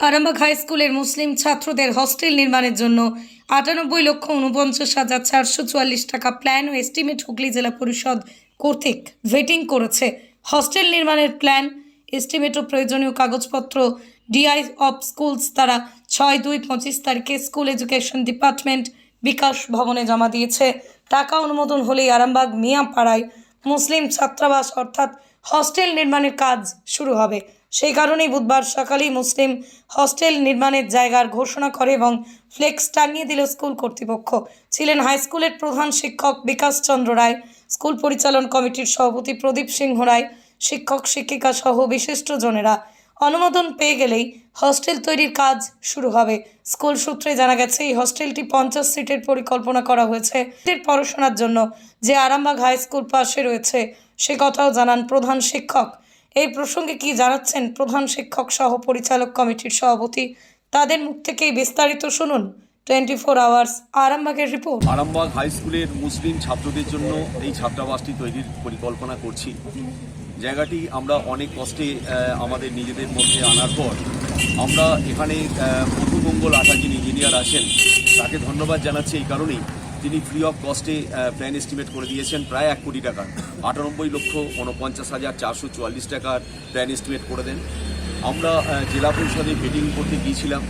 Arambagh high স্কুলের মুসলিম ছাত্রদের হস্টেল নির্মাণের জন্য আটানব্বই লক্ষ উনপঞ্চাশ হাজার চারশো চুয়াল্লিশ টাকা প্ল্যান ও এস্টিমেট হুগলি জেলা পরিষদ কর্তৃক ভেটিং করেছে। হস্টেল নির্মাণের প্ল্যান এস্টিমেট ও প্রয়োজনীয় কাগজপত্র ডিআই অফ স্কুলস দ্বারা ছয় দুই পঁচিশ তারিখে স্কুল এডুকেশন ডিপার্টমেন্ট বিকাশ ভবনে জমা দিয়েছে। টাকা অনুমোদন হলেই আরামবাগ মিয়াপাড়ায় মুসলিম ছাত্রাবাস অর্থাৎ হস্টেল নির্মাণের কাজ শুরু হবে। সেই কারণেই বুধবার সকালেই মুসলিম হস্টেল নির্মাণের জায়গার ঘোষণা করে এবং ফ্লেক্স টাঙিয়ে দিল স্কুল কর্তৃপক্ষ। ছিলেন হাই স্কুলের প্রধান শিক্ষক বিকাশ চন্দ্র রায়, স্কুল পরিচালন কমিটির সভাপতি প্রদীপ সিংহ রায়, শিক্ষক শিক্ষিকা সহ বিশিষ্টজনেরা অনুমোদন পেয়ে গেলেই হস্টেল তৈরির কাজ শুরু হবে। স্কুল সূত্রে জানা গেছে, এই হস্টেলটি পঞ্চাশ সিটের পরিকল্পনা করা হয়েছে। পড়াশোনার জন্য যে আরামবাগ হাই স্কুল পাশে রয়েছে, সে কথাও জানান প্রধান শিক্ষক। এই প্রসঙ্গে কি জানাচ্ছেন প্রধান শিক্ষক সহ পরিচালক কমিটির সভাপতি? তাদের মুখ থেকেই বিস্তারিত শুনুন টোয়েন্টি ফোর আওয়ার্স আরামবাগের রিপোর্ট। আরামবাগ হাই স্কুলের মুসলিম ছাত্রদের জন্য এই ছাত্রাবাসটি তৈরির পরিকল্পনা করছি। জায়গাটি আমরা অনেক কষ্টে আমাদের নিজেদের মধ্যে আনার পর আমরা এখানে মধুমঙ্গল আটা যিনি ইঞ্জিনিয়ার আছেন। তাকে ধন্যবাদ জানাচ্ছি এই কারণেই। তিনি ফ্রি অফ কস্টে প্ল্যান এস্টিমেট করে দিয়েছেন প্রায় এক কোটি টাকা। আটানব্বই লক্ষ উনপঞ্চাশ হাজার চারশো চুয়াল্লিশ টাকার প্ল্যান এস্টিমেট করে দেন। আমরা জেলা পরিষদে মিটিং করতে গিয়েছিলাম।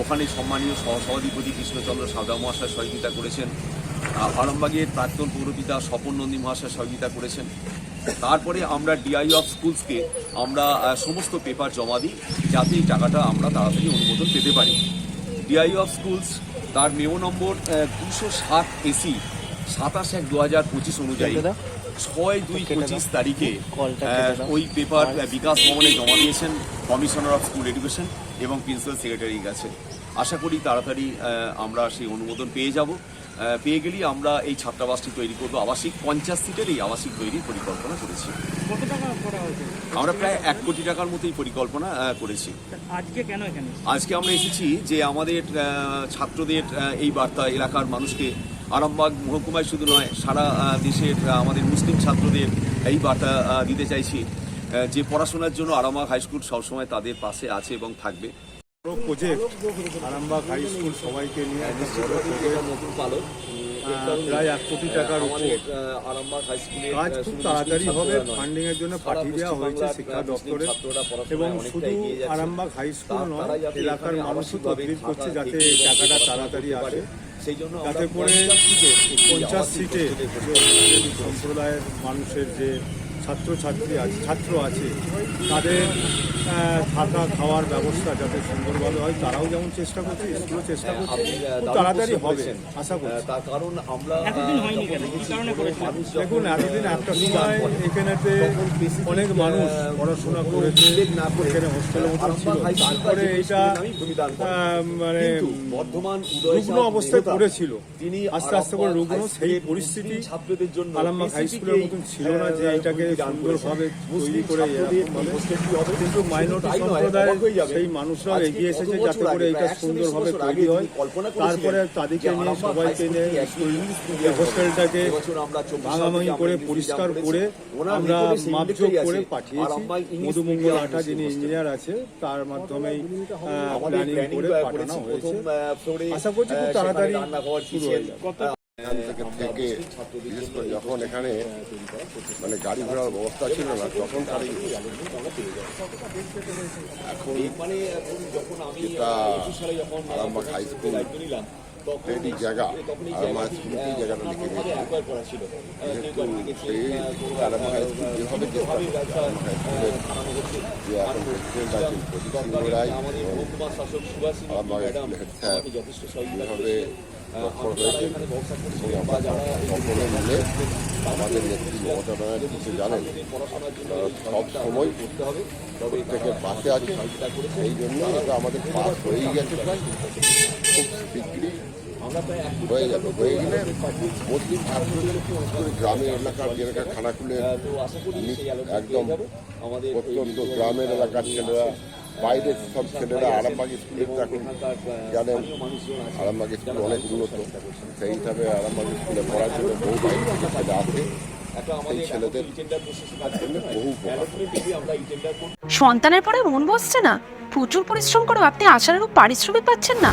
ওখানে সম্মানীয় সহ সভাধিপতি কৃষ্ণচন্দ্র সাদা মহাশয় সহযোগিতা করেছেন। আরামবাগের প্রাক্তন পৌরপিতা স্বপন নন্দী মহাশয় সহযোগিতা করেছেন। তারপরে আমরা ডিআই অফ স্কুলসকে আমরা সমস্ত পেপার জমা দিই। যাতে এই টাকাটা আমরা তাড়াতাড়ি অনুমোদন পেতে পারি। ডিআই অফ স্কুলস তার মেমো নম্বর দুশো সাত এসি সাতাশ এক দু হাজার পঁচিশ অনুযায়ী। ছয় দুই পঁচিশ তারিখে ওই পেপার বিকাশ ভবনে জমা দিয়েছেন কমিশনার অফ স্কুল এডুকেশন এবং প্রিন্সিপাল সেক্রেটারির কাছে। আশা করি তাড়াতাড়ি আমরা সেই অনুমোদন পেয়ে যাব। পেয়ে গেলেই আমরা এই ছাত্রাবাসটি তৈরি করব। আবাসিক পঞ্চাশ সিটের এই আবাসিক তৈরির পরিকল্পনা করেছি। আমরা প্রায় এক কোটি টাকার মতোই পরিকল্পনা করেছি। আজকে কেন এখানে আজকে আমরা এসেছি যে আমাদের ছাত্রদের এই বার্তা এলাকার মানুষকে আরামবাগ মহকুমায় শুধু নয় সারা দেশের আমাদের মুসলিম ছাত্রদের এই বার্তা দিতে চাইছি যে পড়াশোনার জন্য আরামবাগ হাই স্কুল সবসময় তাদের পাশে আছে এবং থাকবে। বড় প্রজেক্ট আরামবাগ হাই স্কুল সবাইকে নিয়ে প্রায় এক কোটি টাকার উপর। কাজ খুব তাড়াতাড়ি হবে ফান্ডিং এর জন্য পাঠিয়ে দেওয়া হয়েছে শিক্ষা দপ্তরে এবং শুধু আরামবাগ হাই স্কুল নয় এলাকার মানুষও তদবির করছে যাতে টাকাটা তাড়াতাড়ি আসে। যাতে করে পঞ্চাশ সিটে সম্প্রদায়ের মানুষের যে ছাত্রছাত্রী আছে ছাত্র আছে তাদের থাকা খাওয়ার ব্যবস্থা যাতে সুন্দরভাবে হয় তারাও যেমন চেষ্টা করছে স্কুলও চেষ্টা করছে খুব তাড়াতাড়ি হবে আশা করছি। তার কারণ আমরা দেখুন এতদিন একটা সময় এখানেতে অনেক মানুষ পড়াশোনা করেছে এখানে হোস্টেলের মতো ছিল। তারপরে এটা আহ, মানে বর্ধমান রুগ্ন অবস্থায় পড়েছিল। তিনি আস্তে আস্তে করে রুগ্ন সেই পরিস্থিতি ছাত্রদের জন্য আলামবাগ হাই স্কুলের মতন ছিল না যে এটাকে সুন্দরভাবে তৈরি করে কিন্তু মাইনরিটি সম্প্রদায় সেই মানুষরাও এগিয়ে এসেছে যাতে করে এটা সুন্দরভাবে তৈরি হয়। তারপরে তাদেরকে নিয়ে সবাইকে নিয়ে হোস্টেলটাকে ভাঙাভাঙি করে পরিষ্কার করে আমরা মাপযোগ করে পাঠিয়েছি। মধুমঙ্গল আটা যিনি ইঞ্জিনিয়ার আছে তার মাধ্যমেই প্ল্যানিং করে পাঠানো হয়েছে। আশা করছি খুব তাড়াতাড়ি শুরু হয়ে যাবে। থেকে থেকে বিশেষ করে যখন এখানে মানে গাড়ি ঘোড়ার ব্যবস্থা ছিল না, তখন তারই এখন যেটা আরামবাগ হাই স্কুল রেডি জায়গা। আরামবাগ স্কুলকেই জায়গাটা লিখে দিয়েছে যেহেতু সেই হাই স্কুল যেভাবে চেষ্টা করছে আরামবাগ হাই স্কুলের যে এখন প্রেসিডেন্ট আছেন প্রদীপ রায় এবং আরামবাগ স্কুলের হেড স্যার যেভাবে তৎপর হয়েছে সকলে মিলে আমাদের নেত্রী মমতা ব্যানার্জি জানেন সব সময় প্রত্যেকের পাশে আছে। এই জন্য এটা আমাদের পাস হয়েই গেছে। প্রায় খুব শীঘ্রই হয়ে যাবে হয়ে গেলে মুসলিম ছাত্রদের এলাকার একদম অত্যন্ত গ্রামের এলাকার ছেলেরা বাইরের সব ছেলেরা আরামবাগ স্কুলে এখন জানেন আরামবাগ স্কুল অনেক উন্নত। সেই হিসাবে আরামবাগ স্কুলে পড়ার জন্য বহু বাইরে থেকে ছেলে আসে। বহু উপকার। সন্তানের পরে মন বসছে না? প্রচুর পরিশ্রম করেও আপনি আশানুরূপ পারিশ্রমিক পাচ্ছেন না?